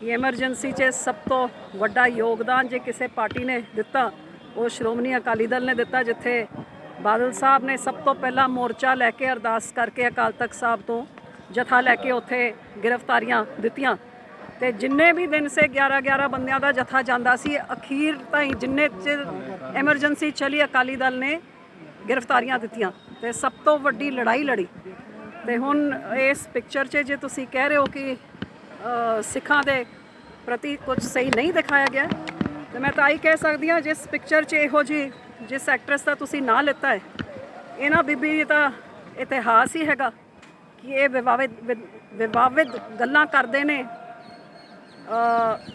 ਕਿ ਐਮਰਜੈਂਸੀ 'ਚ ਸਭ ਤੋਂ ਵੱਡਾ ਯੋਗਦਾਨ ਜੇ ਕਿਸੇ ਪਾਰਟੀ ਨੇ ਦਿੱਤਾ, ਉਹ ਸ਼੍ਰੋਮਣੀ ਅਕਾਲੀ ਦਲ ਨੇ ਦਿੱਤਾ, ਜਿੱਥੇ ਬਾਦਲ ਸਾਹਿਬ ਨੇ ਸਭ ਤੋਂ ਪਹਿਲਾਂ ਮੋਰਚਾ ਲੈ ਕੇ ਅਰਦਾਸ ਕਰਕੇ ਅਕਾਲ ਤਖਤ ਸਾਹਿਬ ਤੋਂ ਜਥਾ ਲੈ ਕੇ ਉੱਥੇ ਗ੍ਰਿਫਤਾਰੀਆਂ ਦਿੱਤੀਆਂ। ਤੇ ਜਿੰਨੇ ਵੀ ਦਿਨ ਸੇ 11 11 ਬੰਦਿਆਂ ਦਾ ਜਥਾ ਜਾਂਦਾ ਸੀ, ਅਖੀਰ ਤਾਈਂ ਜਿੰਨੇ ਚਿਰ ਐਮਰਜੈਂਸੀ ਚਲੀ, ਅਕਾਲੀ ਦਲ ਨੇ ਗ੍ਰਿਫਤਾਰੀਆਂ ਦਿੱਤੀਆਂ। ਤੇ ਸਭ ਤੋਂ ਵੱਡੀ ਲੜਾਈ ਲੜੀ। ਤੇ ਹੁਣ ਇਸ ਪਿਕਚਰ 'ਚ ਜੇ ਤੁਸੀਂ ਕਹਿ ਰਹੇ ਹੋ ਕਿ ਸਿੱਖਾਂ ਦੇ ਪ੍ਰਤੀ ਕੁਝ ਸਹੀ ਨਹੀਂ ਦਿਖਾਇਆ ਗਿਆ। ਤੇ ਮੈਂ ਤਾਂ ਹੀ ਕਹਿ ਸਕਦੀ ਹਾਂ, ਜਿਸ ਪਿਕਚਰ 'ਚ ਇਹੋ ਜੀ ਜਿਸ ਐਕਟਰੈਸ ਦਾ ਤੁਸੀਂ ਨਾਂ ਲਿੱਤਾ ਹੈ, ਇਹਨਾਂ ਬੀਬੀ ਦਾ ਇਤਿਹਾਸ ਹੀ ਹੈਗਾ ਕਿ ਇਹ ਵਿਵਾਦਿਤ ਵਿਵਾਦਿਤ ਗੱਲਾਂ ਕਰਦੇ ਨੇ।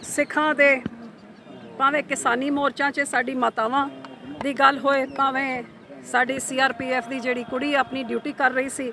ਸਿੱਖਾਂ ਦੇ ਭਾਵੇਂ ਕਿਸਾਨੀ ਮੋਰਚਾ 'ਚ ਸਾਡੀ ਮਾਤਾਵਾਂ ਦੀ ਗੱਲ ਹੋਏ, ਭਾਵੇਂ ਸਾਡੀ ਸੀਆਰਪੀਐਫ ਦੀ ਜਿਹੜੀ ਕੁੜੀ ਆਪਣੀ ਡਿਊਟੀ ਕਰ ਰਹੀ ਸੀ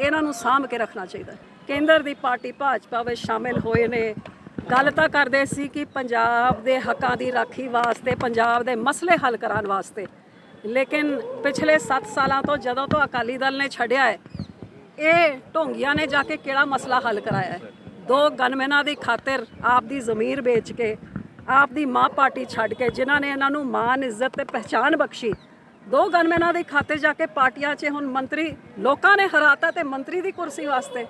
ਇਹਨਾਂ ਨੂੰ ਸਾਂਭ ਕੇ ਰੱਖਣਾ ਚਾਹੀਦਾ ਕੇਂਦਰ ਦੀ ਪਾਰਟੀ ਭਾਜਪਾ ਵਿੱਚ ਸ਼ਾਮਿਲ ਹੋਏ ਨੇ। ਗੱਲ ਤਾਂ ਕਰਦੇ ਸੀ ਕਿ ਪੰਜਾਬ ਦੇ ਹੱਕਾਂ ਦੀ ਰਾਖੀ ਵਾਸਤੇ, ਪੰਜਾਬ ਦੇ ਮਸਲੇ ਹੱਲ ਕਰਾਉਣ ਵਾਸਤੇ। ਲੇਕਿਨ ਪਿਛਲੇ 7 ਸਾਲਾਂ ਤੋਂ ਜਦੋਂ ਤੋਂ ਅਕਾਲੀ ਦਲ ਨੇ ਛੱਡਿਆ ਹੈ, ਇਹ ਢੋਂਗੀਆਂ ਨੇ ਜਾ ਕੇ ਕਿਹੜਾ ਮਸਲਾ ਹੱਲ ਕਰਾਇਆ ਹੈ? ਦੋ ਗਨਮੈਨਾਂ ਦੀ ਖਾਤਰ ਆਪ ਦੀ ਜ਼ਮੀਰ ਵੇਚ ਕੇ, ਆਪ ਦੀ ਮਾਂ ਪਾਰਟੀ ਛੱਡ ਕੇ, ਜਿਨ੍ਹਾਂ ਨੇ ਇਹਨਾਂ ਨੂੰ ਮਾਨ ਇੱਜ਼ਤ ਤੇ ਪਹਿਚਾਨ ਬਖਸ਼ੀ ਦੋ ਗਨਮੈਨਾਂ ਦੀ ਖਾਤਰ ਜਾ ਕੇ ਪਾਰਟੀਆਂ 'ਚ ਹੁਣ ਮੰਤਰੀ ਲੋਕਾਂ ਨੇ ਹਰਾਤਾ ਤੇ ਮੰਤਰੀ ਦੀ ਕੁਰਸੀ ਵਾਸਤੇ।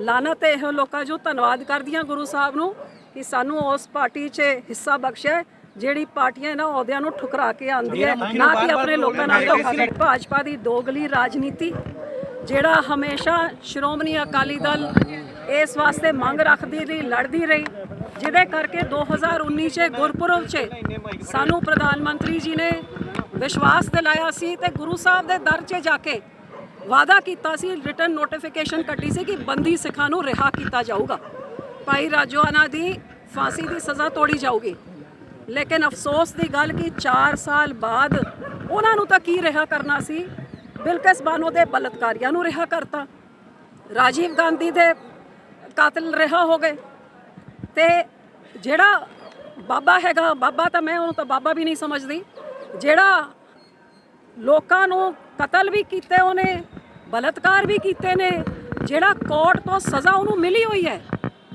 ਲਾਨਤ ਹੈ ਇਹ ਲੋਕਾਂ ਜੋ ਧੰਨਵਾਦ ਕਰਦੀਆਂ ਗੁਰੂ ਸਾਹਿਬ ਨੂੰ ਕਿ ਸਾਨੂੰ ਉਸ ਪਾਰਟੀ 'ਚ ਹਿੱਸਾ ਬਖਸ਼ਿਆ ਜਿਹੜੀ ਪਾਰਟੀਆਂ ਇਹਨਾਂ ਅਹੁਦਿਆਂ ਨੂੰ ਠੁਕਰਾ ਕੇ ਆਉਂਦੀ ਹੈ ਨਾ ਕਿ ਆਪਣੇ ਲੋਕਾਂ ਨਾਲ ਧੋਖਾ ਕਰ ਭਾਜਪਾ ਦੀ ਦੋਗਲੀ ਰਾਜਨੀਤੀ ਜਿਹੜਾ ਹਮੇਸ਼ਾ ਸ਼੍ਰੋਮਣੀ ਅਕਾਲੀ ਦਲ ਇਸ ਵਾਸਤੇ ਮੰਗ ਰੱਖਦੀ ਰਹੀ ਲੜਦੀ ਰਹੀ ਜਿਹਦੇ ਕਰਕੇ 2019 ਚ ਗੁਰਪੁਰਬ ਚ ਸਾਨੂੰ ਪ੍ਰਧਾਨ ਮੰਤਰੀ ਜੀ ਨੇ ਵਿਸ਼ਵਾਸ ਦਿਲਾਇਆ ਸੀ ਤੇ ਗੁਰੂ ਸਾਹਿਬ ਦੇ ਦਰ 'ਚ ਜਾ ਕੇ ਵਾਅਦਾ ਕੀਤਾ ਸੀ ਰਿਟਰਨ ਨੋਟੀਫਿਕੇਸ਼ਨ ਕੱਢੀ ਸੀ ਕਿ ਬੰਦੀ ਸਿੱਖਾਂ ਨੂੰ ਰਿਹਾ ਕੀਤਾ ਜਾਊਗਾ। ਭਾਈ ਰਾਜੋਆਨਾ ਦੀ ਫਾਂਸੀ ਦੀ ਸਜ਼ਾ ਤੋੜੀ ਜਾਊਗੀ। ਲੇਕਿਨ ਅਫਸੋਸ ਦੀ ਗੱਲ ਕਿ 4 ਸਾਲ ਬਾਅਦ ਉਹਨਾਂ ਨੂੰ ਤਾਂ ਕੀ ਰਿਹਾ ਕਰਨਾ ਸੀ? ਬਿਲਕਿਸ ਬਾਨੋ ਦੇ ਬਲਤਕਾਰੀਆਂ ਨੂੰ ਰਿਹਾ ਕਰਤਾ। ਰਾਜੀਵ ਗਾਂਧੀ ਦੇ ਕਾਤਲ ਰਿਹਾ ਹੋ ਗਏ। ਤੇ ਜਿਹੜਾ ਬਾਬਾ ਹੈਗਾ, ਬਾਬਾ ਤਾਂ ਮੈਂ ਉਹਨੂੰ ਤਾਂ ਬਾਬਾ ਵੀ ਨਹੀਂ ਸਮਝਦੀ। ਜਿਹੜਾ ਲੋਕਾਂ ਨੂੰ ਕਤਲ ਵੀ ਕੀਤੇ ਉਹਨੇ, ਬਲਤਕਾਰ ਵੀ ਕੀਤੇ ਨੇ, ਜਿਹੜਾ ਕੋਰਟ ਤੋਂ ਸਜ਼ਾ ਉਹਨੂੰ ਮਿਲੀ ਹੋਈ ਹੈ,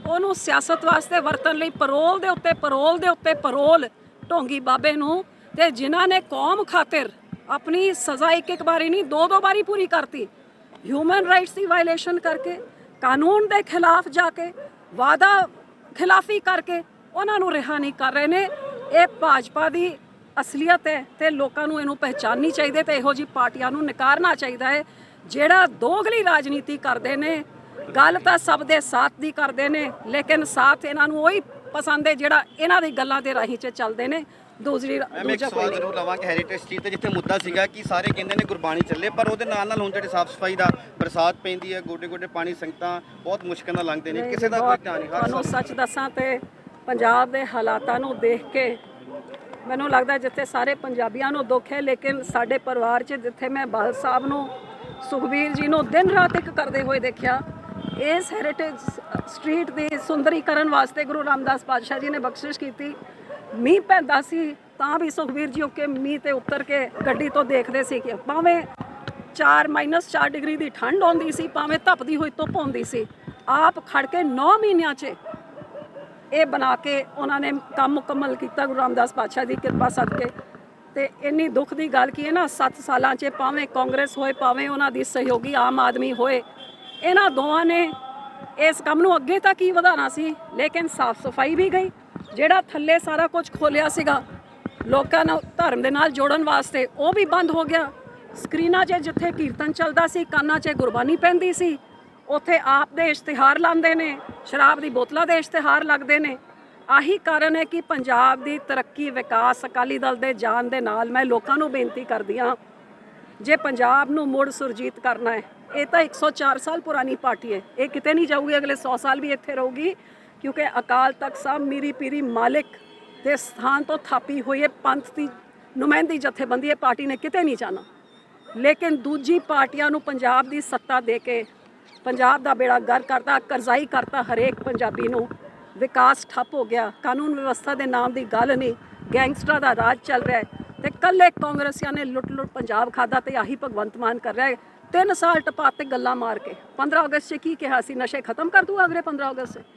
ਉਹਨੂੰ ਸਿਆਸਤ ਵਾਸਤੇ ਵਰਤਣ ਲਈ ਪਰੋਲ ਦੇ ਉੱਤੇ ਪਰੋਲ ਦੇ ਉੱਤੇ ਪਰੋਲ ਢੋਂਗੀ ਬਾਬੇ ਨੂੰ ਤੇ ਜਿਨ੍ਹਾਂ ਨੇ ਕੌਮ ਖਾਤਰ ਆਪਣੀ ਸਜ਼ਾ ਇੱਕ ਇੱਕ ਵਾਰੀ ਨਹੀਂ ਦੋ ਦੋ ਵਾਰੀ ਪੂਰੀ ਕਰਤੀ। ਹਿਊਮਨ ਰਾਈਟਸ ਦੀ ਵਾਇਲੇਸ਼ਨ ਕਰਕੇ, ਕਾਨੂੰਨ ਦੇ ਖਿਲਾਫ ਜਾ ਕੇ ਵਾਦਾ ਖਿਲਾਫੀ ਕਰਕੇ ਉਹਨਾਂ ਨੂੰ ਰਿਹਾ ਨਹੀਂ ਕਰ ਰਹੇ ਨੇ। ਇਹ ਭਾਜਪਾ ਦੀ ਅਸਲੀਅਤ ਹੈ ਤੇ ਲੋਕਾਂ ਨੂੰ ਇਹਨੂੰ ਪਹਿਚਾਨਣੀ ਚਾਹੀਦੀ ਤੇ ਇਹੋ ਜਿਹੀ ਪਾਰਟੀਆਂ ਨੂੰ ਨਕਾਰਨਾ ਚਾਹੀਦਾ ਹੈ ਜਿਹੜਾ ਦੋਗਲੀ ਰਾਜਨੀਤੀ ਕਰਦੇ ਨੇ ਗੱਲ ਤਾਂ ਸਭ ਦੇ ਸਾਥ ਦੀ ਕਰਦੇ ਨੇ ਲੇਕਿਨ ਸਾਥ ਇਹਨਾਂ ਨੂੰ ਉਹੀ ਪਸੰਦ ਹੈ ਜਿਹੜਾ ਇਹਨਾਂ ਦੀ ਗੱਲਾਂ ਦੇ ਰਾਹੀਂ 'ਚ ਚੱਲਦੇ ਨੇ। ਦੂਸਰੀ ਦੂਜਾ ਕੋਈ ਜ਼ਰੂਰ ਲਵਾਂਗਾ ਹੈਰੀਟੇਜ ਸਟਰੀਟ ਤੇ ਜਿੱਥੇ ਮੁੱਦਾ ਸੀਗਾ ਕਿ ਸਾਰੇ ਕਹਿੰਦੇ ਨੇ ਗੁਰਬਾਣੀ ਚੱਲੇ ਪਰ ਉਹਦੇ ਨਾਲ ਨਾਲ ਹੁਣ ਜਿਹੜੇ ਸਾਫ਼ ਸਫ਼ਾਈ ਦਾ ਬਰਸਾਤ ਪੈਂਦੀ ਹੈ ਗੋਡੇ ਗੋਡੇ ਪਾਣੀ ਸੰਗਤਾਂ ਬਹੁਤ ਮੁਸ਼ਕਲ ਨਾਲ ਲੰਘਦੇ ਨੇ ਕਿਸੇ ਦਾ ਕੋਈ ਧਿਆਨ ਨਹੀਂ ਹਰ ਤੁਹਾਨੂੰ ਸੱਚ ਦੱਸਾਂ ਤੇ ਪੰਜਾਬ ਦੇ ਹਾਲਾਤਾਂ ਨੂੰ ਦੇਖ ਕੇ ਮੈਨੂੰ ਲੱਗਦਾ ਜਿੱਥੇ ਸਾਰੇ ਪੰਜਾਬੀਆਂ ਨੂੰ ਦੁੱਖ ਹੈ, ਲੇਕਿਨ ਸਾਡੇ ਪਰਿਵਾਰ 'ਚ ਜਿੱਥੇ ਮੈਂ ਬਾਲ ਸਾਹਿਬ ਨੂੰ, ਸੁਖਬੀਰ ਜੀ ਨੂੰ ਦਿਨ ਰਾਤ ਇੱਕ ਕਰਦੇ ਹੋਏ ਦੇਖਿਆ, ਇਸ ਹੈਰੀਟੇਜ ਸਟਰੀਟ ਦੀ ਸੁੰਦਰੀਕਰਨ ਵਾਸਤੇ ਗੁਰੂ ਰਾਮਦਾਸ ਪਾਤਸ਼ਾਹ ਜੀ ਨੇ ਬਖਸ਼ਿਸ਼ ਕੀਤੀ। ਮੀਂਹ ਪੈਂਦਾ ਸੀ, ਤਾਂ ਵੀ ਸੁਖਬੀਰ ਜੀ ਉੱਕੇ ਮੀਂਹ ਤੇ ਉਤਰ ਕੇ ਗੱਡੀ ਤੋਂ ਦੇਖਦੇ ਸੀ ਕਿ ਭਾਵੇਂ 4 4 ਡਿਗਰੀ ਦੀ ਠੰਡ ਆਉਂਦੀ ਸੀ, ਭਾਵੇਂ ਤਪਦੀ ਹੋਈ ਧੁੱਪ ਆਉਂਦੀ ਸੀ, ਆਪ ਖੜ ਕੇ 9 ਮਹੀਨਿਆਂ 'ਚ ਇਹ ਬਣਾ ਕੇ ਉਹਨਾਂ ਨੇ ਕੰਮ ਮੁਕੰਮਲ ਕੀਤਾ ਗੁਰੂ ਰਾਮਦਾਸ ਪਾਤਸ਼ਾਹ ਦੀ ਕਿਰਪਾ ਸਦਕੇ। ਤੇ ਇੰਨੀ ਦੁੱਖ ਦੀ ਗੱਲ ਕੀ ਹੈ ਨਾ 7 ਸਾਲਾਂ 'ਚ ਭਾਵੇਂ ਕਾਂਗਰਸ ਹੋਏ, ਭਾਵੇਂ ਉਹਨਾਂ ਦੀ ਸਹਿਯੋਗੀ ਆਮ ਆਦਮੀ ਹੋਏ, ਇਹਨਾਂ ਦੋਵਾਂ ਨੇ ਇਸ ਕੰਮ ਨੂੰ ਅੱਗੇ ਤੱਕ ਹੀ ਵਧਾਉਣਾ ਸੀ, ਲੇਕਿਨ ਸਾਫ਼ ਸਫ਼ਾਈ ਵੀ ਗਈ, ਜਿਹੜਾ ਥੱਲੇ ਸਾਰਾ ਕੁਝ ਖੋਲਿਆ ਸੀਗਾ, ਲੋਕਾਂ ਨੂੰ ਧਰਮ ਦੇ ਨਾਲ ਜੋੜਨ ਵਾਸਤੇ ਉਹ ਵੀ ਬੰਦ ਹੋ ਗਿਆ। ਸਕਰੀਨਾਂ 'ਚ ਜਿੱਥੇ ਕੀਰਤਨ ਚੱਲਦਾ ਸੀ, ਕੰਨਾਂ 'ਚ ਗੁਰਬਾਣੀ ਪੈਂਦੀ ਸੀ ਉੱਥੇ ਆਪ ਦੇ ਇਸ਼ਤਿਹਾਰ ਲਾਉਂਦੇ ਨੇ, ਸ਼ਰਾਬ ਦੀ ਬੋਤਲਾਂ ਦੇ ਇਸ਼ਤਿਹਾਰ ਲੱਗਦੇ ਨੇ। ਆਹੀ ਕਾਰਨ ਹੈ ਕਿ ਪੰਜਾਬ ਦੀ ਤਰੱਕੀ ਵਿਕਾਸ ਅਕਾਲੀ ਦਲ ਦੇ ਜਾਣ ਦੇ ਨਾਲ ਮੈਂ ਲੋਕਾਂ ਨੂੰ ਬੇਨਤੀ ਕਰਦੀ ਹਾਂ, ਜੇ ਪੰਜਾਬ ਨੂੰ ਮੁੜ ਸੁਰਜੀਤ ਕਰਨਾ ਹੈ, ਇਹ ਤਾਂ 104 ਸਾਲ ਪੁਰਾਣੀ ਪਾਰਟੀ ਹੈ, ਇਹ ਕਿਤੇ ਨਹੀਂ ਜਾਊਗੀ, ਅਗਲੇ 100 ਸਾਲ ਵੀ ਇੱਥੇ ਰਹੂਗੀ, ਕਿਉਂਕਿ ਅਕਾਲ ਤਖਤ ਸਾਹਿਬ ਮੀਰੀ ਪੀਰੀ ਮਾਲਿਕ ਦੇ ਸਥਾਨ ਤੋਂ ਥਾਪੀ ਹੋਈ ਹੈ ਪੰਥ ਦੀ ਨੁਮਾਇੰਦੀ ਜਥੇਬੰਦੀ ਇਹ ਪਾਰਟੀ ਨੇ ਕਿਤੇ ਨਹੀਂ ਜਾਣਾ। ਲੇਕਿਨ ਦੂਜੀ ਪਾਰਟੀਆਂ ਨੂੰ ਪੰਜਾਬ ਦੀ ਸੱਤਾ ਦੇ ਕੇ ਪੰਜਾਬ ਦਾ ਬੇੜਾ ਗਰ ਕਰਤਾ, ਕਰਜ਼ਾਈ ਕਰਤਾ ਹਰੇਕ ਪੰਜਾਬੀ ਨੂੰ। ਵਿਕਾਸ ਠੱਪ ਹੋ ਗਿਆ। ਕਾਨੂੰਨ ਵਿਵਸਥਾ ਦੇ ਨਾਮ ਦੀ ਗੱਲ ਨਹੀਂ। ਗੈਂਗਸਟਰਾਂ ਦਾ ਰਾਜ ਚੱਲ ਰਿਹਾ ਹੈ ਤੇ ਕੱਲੇ ਕਾਂਗਰਸੀਆਂ ਨੇ ਲੁੱਟ ਲੁੱਟ ਪੰਜਾਬ ਖਾਦਾ ਤੇ ਆਹੀ ਭਗਵੰਤ ਮਾਨ ਕਰ ਰਿਹਾ ਹੈ। ਤਿੰਨ ਸਾਲ ਟਪਾ 'ਤੇ ਗੱਲਾਂ ਮਾਰ ਕੇ। 15 ਅਗਸਤ 'ਚ ਕੀ ਕਿਹਾ ਸੀ? ਨਸ਼ੇ ਖਤਮ ਕਰ ਦੂਗਾ ਅਗਲੇ 15 ਅਗਸਤ 'ਚ?